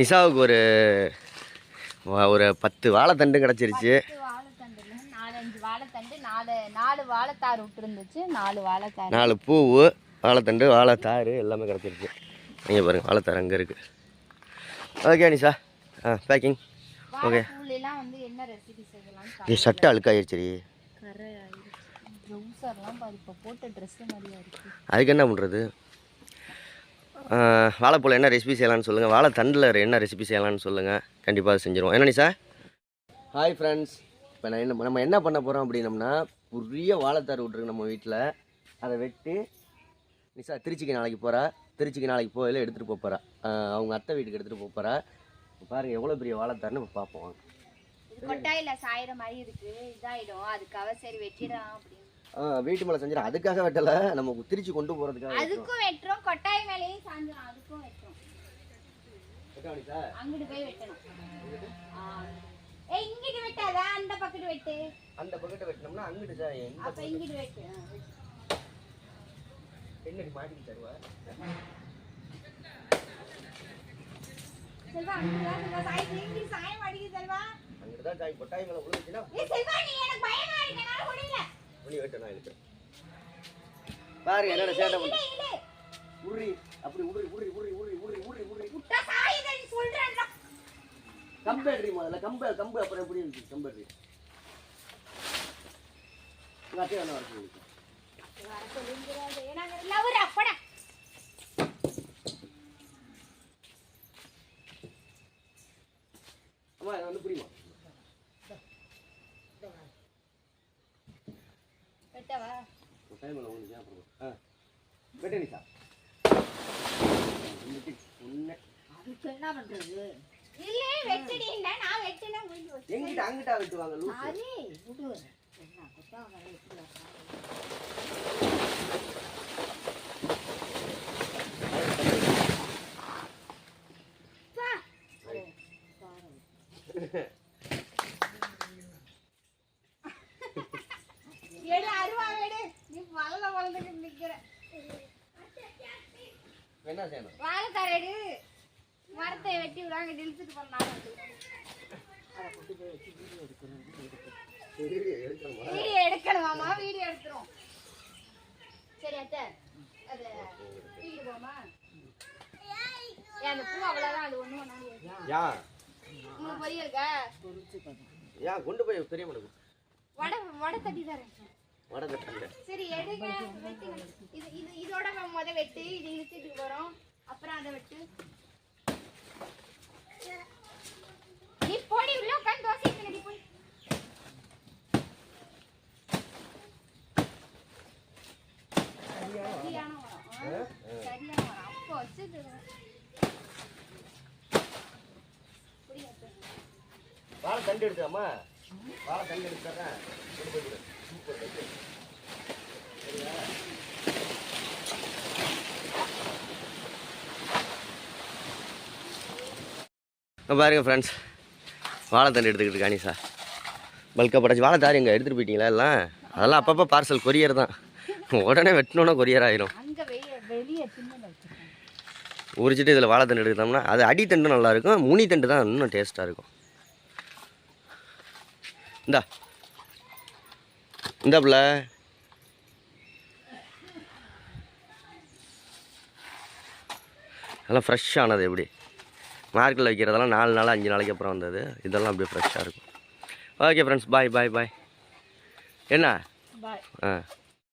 நிஷாவுக்கு ஒரு ஒரு பத்து வாழைத்தண்டு கிடச்சிருச்சு. நாலு பூவு வாழைத்தண்டு வாழைத்தாறு எல்லாமே கிடச்சிருச்சு. நீங்கள் பாருங்கள் வாழைத்தாறு அங்கே இருக்குது ஓகே நிஷா ஆ பேக்கிங் செய்யலாம் ஏ சட்டை இருக்கு. அதுக்கு என்ன பண்ணுறது வாழைப்பூல என்ன ரெசிபி செய்யலாம்னு சொல்லுங்கள் வாழைத்தண்டில் என்ன ரெசிபி செய்யலாம்னு சொல்லுங்கள் கண்டிப்பாக செஞ்சுருவோம். என்ன நிஷா? ஹாய் ஃப்ரெண்ட்ஸ் இப்போ நான் என்ன நம்ம என்ன பண்ண போகிறோம் அப்படின்னம்னா பெரிய வாழைத்தார் விட்ருக்கு நம்ம வீட்டில் அதை வெட்டி நிஷா திருச்சிக்கு நாளைக்கு போகிறா திருச்சிக்கு நாளைக்கு போயில எடுத்துகிட்டு போகிறா அவங்க அத்தை வீட்டுக்கு எடுத்துகிட்டு போகிறா பாருங்கள் எவ்வளோ பெரிய வாழைத்தார்னு இப்போ பார்ப்போம் கொட்டாயில சாயிற மாதிரி இருக்கு. இதாயிடும். அதுக்காக சரி வெட்டிடலாம் அப்படின்னு வீட்டு மேலே செஞ்சிடும் அதுக்காக வெட்டலை. நம்ம திருச்சி கொண்டு போகிறதுக்காக அதுக்கும் வெட்டுறோம். கொட்டாய் மேலேயும் சாஞ்சிடும் அதுக்கும் வெட்டுறோம். அங்கிட்டு போய் வெட்டணும். ஏய் இங்கிட்டு வெட்டாத. அந்த பக்கத்து வெட்டு. அந்த பக்கத்தை வெட்டினோம்னா அங்கிட்டு சார் அப்ப இங்கிட்டு வெட்டு. என்னடி மாட்டிக்கு தருவா? செல்வா அங்கிட்டு செல்வா. சாய் இங்கிட்டு சாய செல்வா. அங்கிட்டு தான் காய் கொட்டாய் மேலே விழுந்துச்சுன்னா ஏய் செல்வா நீ எனக்கு பயமா இருக்கு. என்னால முடியல. துணி வெட்ட நான் இருக்கு பாருங்க என்னோட சேட்டை பண்ணி உருறி அப்படி உருறி உருறி உருறி உருறி உருறி உருறி உருறி. விட்டா சாயுத நீ சொல்றேன்டா. கம்பேட்ரி முதல்ல கம்பு கம்பு அப்புறம் எப்படி இருந்துச்சு கம்பேட்ரி? உங்கள் அத்தையை என்ன வர சொல்லுங்க ஆ. அதுக்கு என்ன பண்றது? இல்ல வெட்டடின்னா நான் வெட்டினா முடிஞ்சு போச்சு எங்கிட்ட அங்கிட்டா வெட்டுவாங்க லூசு. சரி விடு. என்ன வர வெட்டுல என்ன செய்யணும்? வாழைத்தார் எடு மரத்தை வெட்டி விடாங்க சரி எடுக்கணுமா? வீடியோ எடுக்கணுமாமா வீடியோ எடுத்துரும். சரி அத்தை அது வீடு போமா? ஏன் அந்த பூ அவ்வளோதான் அது ஒன்றும் ஒன்றும் யா உங்களுக்கு பொரியலுக்கா யா கொண்டு போய் பெரிய மனுக்கு வடை வடை தட்டி தரேன் வடை கட்டாங்க சரி எடுங்க. இது இது இதோட நம்ம முத வெட்டு இது இழுத்துட்டு வரோம். அப்புறம் அதை வெட்டு. நீ போடி உள்ள உட்காந்து தோசை தின்னடி போய் சரியான மரம் ஆ? சரியான மரம் அப்போ அத்தை. வாழை தண்டு எடுத்தாமா வாழை தண்டு எடுத்தாதான் கொண்டு போய் விடு. சூப்பர் தண்டு. சரியா? இங்க பாருங்க ஃப்ரெண்ட்ஸ் வாழைத்தண்டு எடுத்துக்கிட்டு இருக்கானி சார் பல்காக படைச்சி வாழைத்தாரு எங்கே எடுத்துகிட்டு போயிட்டீங்களா எல்லாம்? அதெல்லாம் அப்பப்போ பார்சல் கொரியர் தான். உடனே வெட்டணுன்னா கொரியர் ஆயிரும். உரிச்சிட்டு இதில் வாழைத்தண்டு எடுத்தோம்னா அது அடித்தண்டு நல்லா இருக்கும் முனி தண்டு தான் இன்னும் டேஸ்ட்டாக இருக்கும். இந்தா. இந்த பிள்ளை. நல்லா ஃப்ரெஷ்ஷானது எப்படி? மார்க்கெட்டில் வைக்கிறதெல்லாம் நாலு நாள் அஞ்சு நாளைக்கு அப்புறம் வந்தது. இதெல்லாம் அப்படியே ஃப்ரெஷ்ஷாக இருக்கும். ஓகே ஃப்ரெண்ட்ஸ் பாய் பாய் பாய் என்ன? ஆ.